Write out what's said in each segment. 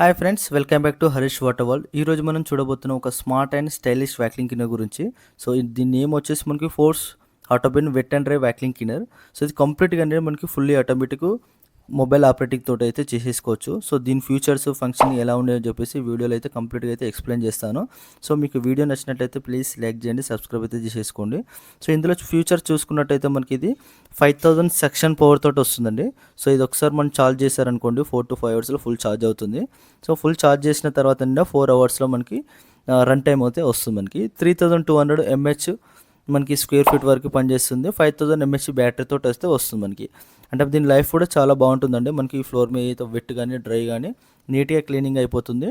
Hi friends welcome back to Harish water world ఈ రోజు మనం చూడబోతున్న ఒక smart and stylish vacuum cleaner గురించి. సో దీని నేమ్ వచ్చేసి మనకి Force Autobin wet and dry vacuum cleaner so ఇది కంప్లీట్గా అనేది మనకి ఫుల్లీ ఆటోమేటిక్ మొబైల్ ఆపరేటింగ్ తోటి అయితే చేసేసుకోవచ్చు. సో దీని ఫీచర్స్ ఫంక్షన్ ఎలా ఉన్నాయో చెప్పేసి వీడియోలో అయితే కంప్లీట్గా అయితే ఎక్స్ప్లెయిన్ చేస్తాను. సో మీకు వీడియో నచ్చినట్లయితే ప్లీజ్ లైక్ చేయండి సబ్స్క్రైబ్ అయితే చేసేసుకోండి. సో ఇందులో ఫ్యూచర్ చూసుకున్నట్టయితే మనకి ఇది ఫైవ్ థౌజండ్ సెక్షన్ పవర్ తోటి వస్తుందండి. సో ఇది ఒకసారి మనం ఛార్జ్ చేశారనుకోండి ఫోర్ టు ఫైవ్ అవర్స్లో ఫుల్ ఛార్జ్ అవుతుంది. సో ఫుల్ ఛార్జ్ చేసిన తర్వాత ఫోర్ అవర్స్లో మనకి రన్ టైం అయితే వస్తుంది మనకి. Three thousand two hundred mAh మనకి స్క్వేర్ ఫీట్ వరకు పనిచేస్తుంది. ఫైవ్ థౌసండ్ ఎంహెచ్ బ్యాటరీతో వస్తే వస్తుంది మనకి. అంటే దీని లైఫ్ కూడా చాలా బాగుంటుందండి. మనకి ఫ్లోర్ మీద అయితే వెట్ కానీ డ్రై కానీ నీట్గా క్లీనింగ్ అయిపోతుంది.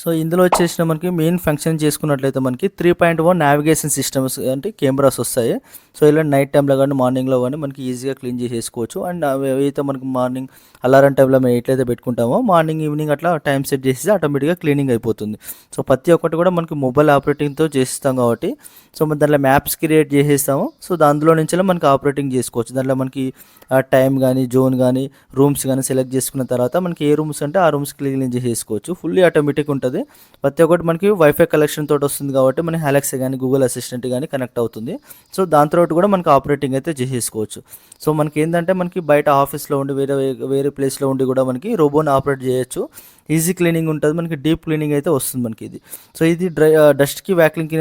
సో ఇందులో వచ్చేసిన మనకి మెయిన్ ఫంక్షన్ చేసుకున్నట్లయితే మనకి three point one navigation systems అంటే కెమెరాస్ వస్తాయి. సో ఇలా నైట్ టైంలో కానీ మార్నింగ్లో కానీ మనకి ఈజీగా క్లీన్ చేసేసుకోవచ్చు. అండ్ అవి ఏవైతే మనకి మార్నింగ్ అలారం టైంలో మేము ఎట్లయితే పెట్టుకుంటామో మార్నింగ్ ఈవినింగ్ అట్లా టైం సెట్ చేసి ఆటోమేటిక్గా క్లీనింగ్ అయిపోతుంది. సో ప్రతి ఒక్కటి కూడా మనకి మొబైల్ ఆపరేటింగ్తో చేస్తాం కాబట్టి సో మనం దాంట్లో మ్యాప్స్ క్రియేట్ చేసేస్తాము. సో దాంట్లో నుంచి మనకి ఆపరేటింగ్ చేసుకోవచ్చు. దాంట్లో మనకి టైం కానీ జోన్ కానీ రూమ్స్ కానీ సెలెక్ట్ చేసుకున్న తర్వాత మనకి ఏ రూమ్స్ అంటే ఆ రూమ్స్ క్లీన్ చేసేసుకోవచ్చు. ఫుల్లీ ఆటోమేటిక్ ఉంటుంది ప్రతి ఒక్కటి మనకి వైఫై కలెక్షన్ తోటి వస్తుంది కాబట్టి మనకి అలెక్సా కానీ గూగుల్ అసిస్టెంట్ కానీ కనెక్ట్ అవుతుంది. సో దాంతో కూడా మనకి ఆపరేటింగ్ అయితే చేసేసుకోవచ్చు. సో మనకి ఏంటంటే మనకి బయట ఆఫీస్లో ఉండి వేరే వేరే ప్లేస్లో ఉండి కూడా మనకి రోబోని ఆపరేట్ చేయొచ్చు. ఈజీ క్లీనింగ్ ఉంటుంది. మనకి డీప్ క్లీనింగ్ అయితే వస్తుంది మనకి ఇది. సో ఇది డ్రై డస్ట్కి వ్యాక్లింగ్